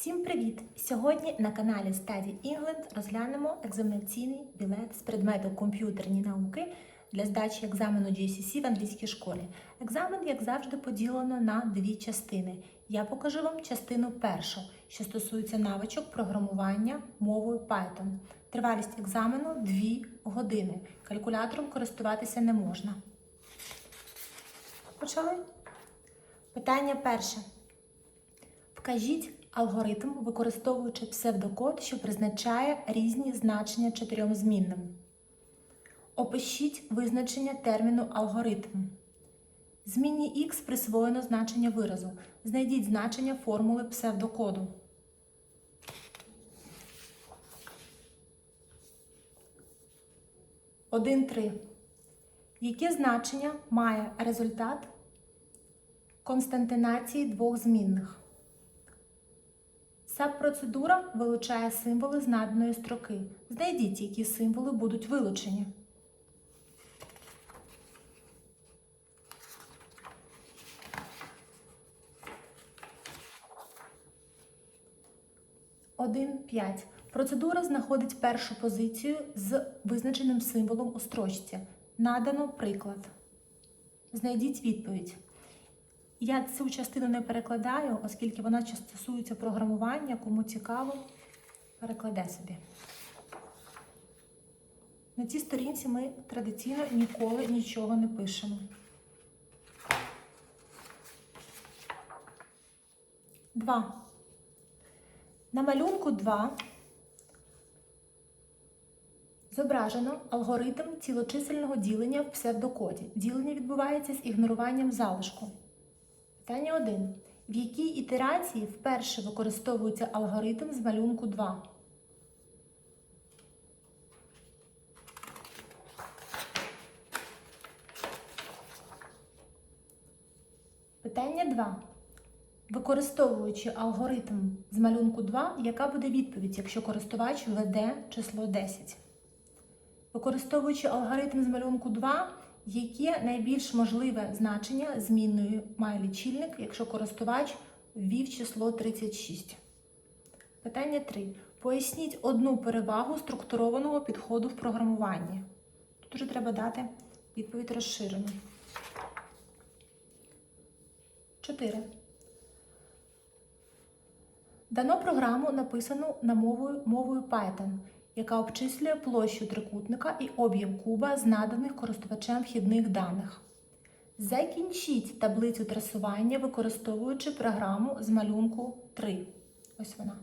Всім привіт! Сьогодні на каналі Study England розглянемо екзаменаційний білет з предмету комп'ютерні науки для здачі екзамену GCSE в англійській школі. Екзамен, як завжди, поділено на дві частини. Я покажу вам частину першу, що стосується навичок програмування мовою Python. Тривалість екзамену 2 години. Калькулятором користуватися не можна. Почали? Питання перше. Вкажіть алгоритм, використовуючи псевдокод, що призначає різні значення чотирьом змінним. Опишіть визначення терміну алгоритм. Змінні X присвоєно значення виразу. Знайдіть значення формули псевдокоду. Один три. Яке значення має результат константинації двох змінних? Саб-процедура вилучає символи з наданої строки. Знайдіть, які символи будуть вилучені. Один п'ять. Процедура знаходить першу позицію з визначеним символом у строчці. Надано приклад. Знайдіть відповідь. Я цю частину не перекладаю, оскільки вона стосується програмування, кому цікаво, перекладе собі. На цій сторінці ми традиційно ніколи нічого не пишемо. Два. На малюнку 2 зображено алгоритм цілочисельного ділення в псевдокоді. Ділення відбувається з ігноруванням залишку. Питання 1. В якій ітерації вперше використовується алгоритм з малюнку 2? Питання 2. Використовуючи алгоритм з малюнку 2, яка буде відповідь, якщо користувач введе число 10? Використовуючи алгоритм з малюнку 2, яке найбільш можливе значення змінною має лічильник, якщо користувач ввів число 36? Питання 3. Поясніть одну перевагу структурованого підходу в програмуванні. Тут вже треба дати відповідь розширену. 4. Дано програму, написану на мовою, мовою Python, яка обчислює площу трикутника і об'єм куба з наданих користувачем вхідних даних. Закінчіть таблицю трасування, використовуючи програму з малюнку 3. Ось вона.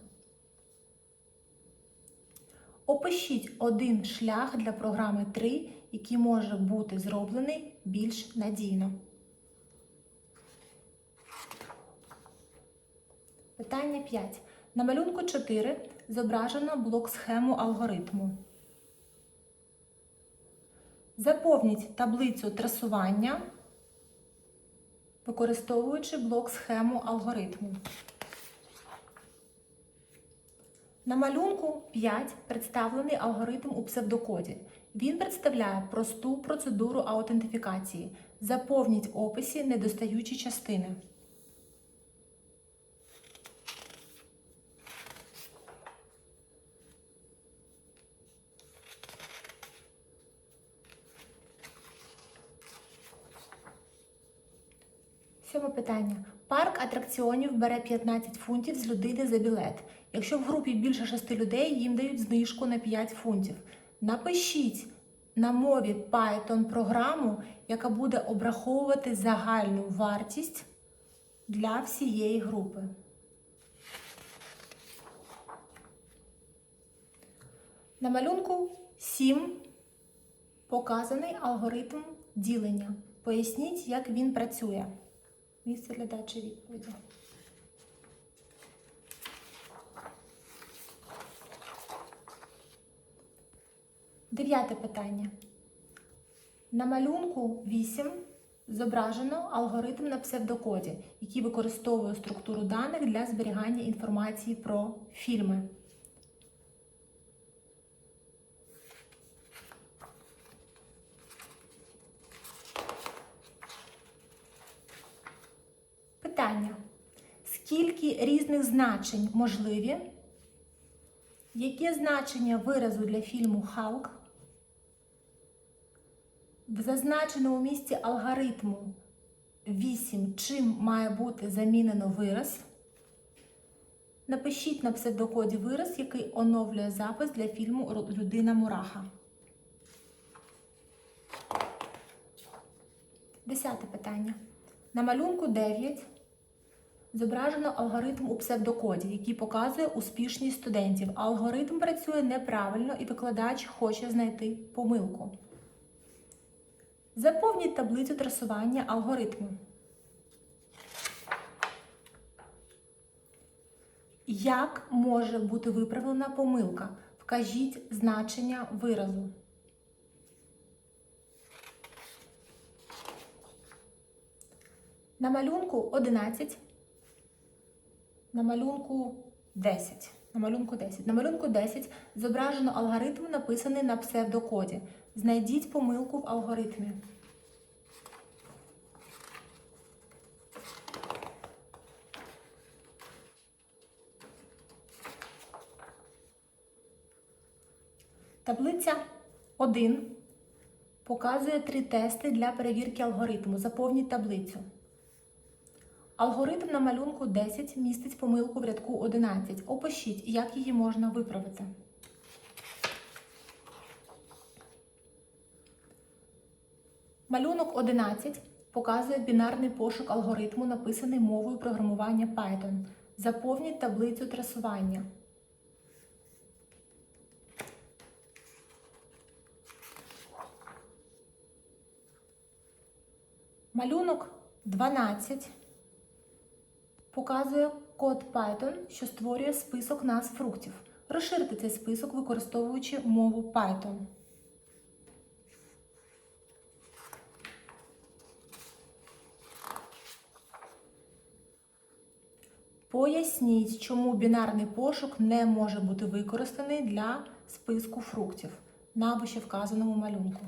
Опишіть один шлях для програми 3, який може бути зроблений більш надійно. Питання 5. На малюнку 4 зображено блок схему алгоритму. Заповніть таблицю трасування, використовуючи блок схему алгоритму. На малюнку 5 представлений алгоритм у псевдокоді. Він представляє просту процедуру аутентифікації. Заповніть описі недостаючі частини. Сьоме питання. Парк атракціонів бере 15 фунтів з людини за білет. Якщо в групі більше 6 людей, їм дають знижку на 5 фунтів. Напишіть на мові Python програму, яка буде обраховувати загальну вартість для всієї групи. На малюнку 7 показаний алгоритм ділення. Поясніть, як він працює. Місце для дачі відповіді. Дев'яте питання. На малюнку 8 зображено алгоритм на псевдокоді, який використовує структуру даних для зберігання інформації про фільми. Питання. Скільки різних значень можливі? Яке значення виразу для фільму Халк? В зазначеному місці алгоритму 8 чим має бути замінено вираз? Напишіть на псевдокоді вираз, який оновлює запис для фільму Людина Мураха. Десяте питання. На малюнку 9 зображено алгоритм у псевдокоді, який показує успішність студентів. Алгоритм працює неправильно і викладач хоче знайти помилку. Заповніть таблицю трасування алгоритму. Як може бути виправлена помилка? Вкажіть значення виразу. На малюнку 11. На малюнку 10. На малюнку 10. На малюнку 10 зображено алгоритм, написаний на псевдокоді. Знайдіть помилку в алгоритмі. Таблиця 1 показує три тести для перевірки алгоритму. Заповніть таблицю. Алгоритм на малюнку 10 містить помилку в рядку 11. Опишіть, як її можна виправити. Малюнок 11 показує бінарний пошук алгоритму, написаний мовою програмування Python. Заповніть таблицю трасування. Малюнок 12 показує код Python, що створює список назв фруктів. Розширте цей список, використовуючи мову Python. Поясніть, чому бінарний пошук не може бути використаний для списку фруктів на вище вказаному малюнку.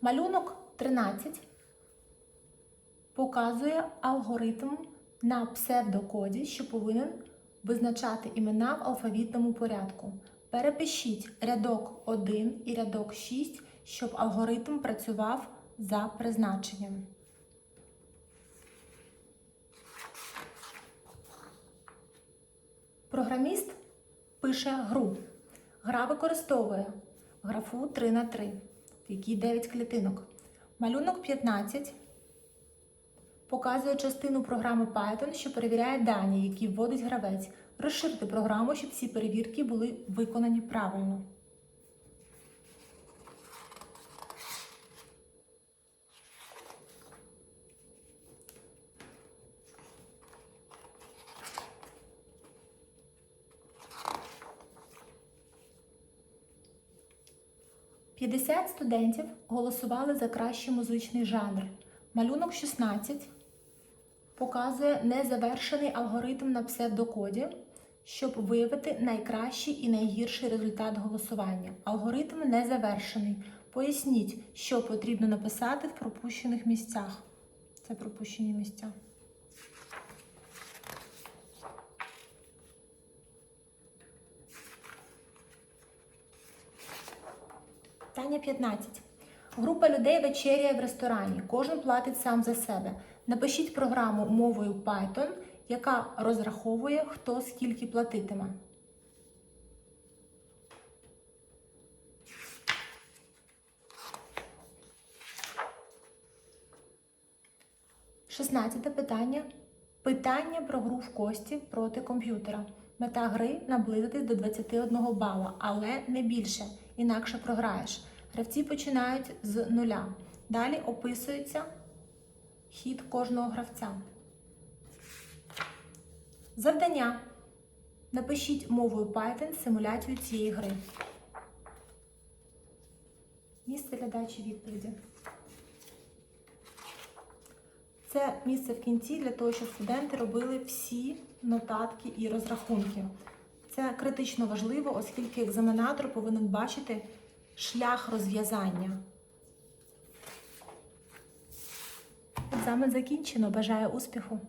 Малюнок 13 показує алгоритм на псевдокоді, що повинен визначати імена в алфавітному порядку. Перепишіть рядок 1 і рядок 6, щоб алгоритм працював за призначенням. Програміст пише гру. Гра використовує графу 3 на 3, в якій 9 клітинок. Малюнок 15 показує частину програми Python, що перевіряє дані, які вводить гравець. Розширте програму, щоб всі перевірки були виконані правильно. П'ятдесят студентів голосували за кращий музичний жанр. Малюнок 16 показує незавершений алгоритм на псевдокоді, щоб виявити найкращий і найгірший результат голосування. Алгоритм не завершений. Поясніть, що потрібно написати в пропущених місцях. Це пропущені місця. Питання 15. Група людей вечеряє в ресторані. Кожен платить сам за себе. Напишіть програму мовою Python, яка розраховує, хто скільки платитиме. Шістнадцяте питання. Питання про гру в кості проти комп'ютера. Мета гри наблизитись до 21 бала, але не більше, інакше програєш. Гравці починають з нуля. Далі описується хід кожного гравця. Завдання. Напишіть мовою Python симуляцію цієї гри. Місце для дачі відповіді. Це місце в кінці для того, щоб студенти робили всі нотатки і розрахунки. Це критично важливо, оскільки екзаменатор повинен бачити шлях розв'язання. Екзамен закінчено. Бажаю успіху!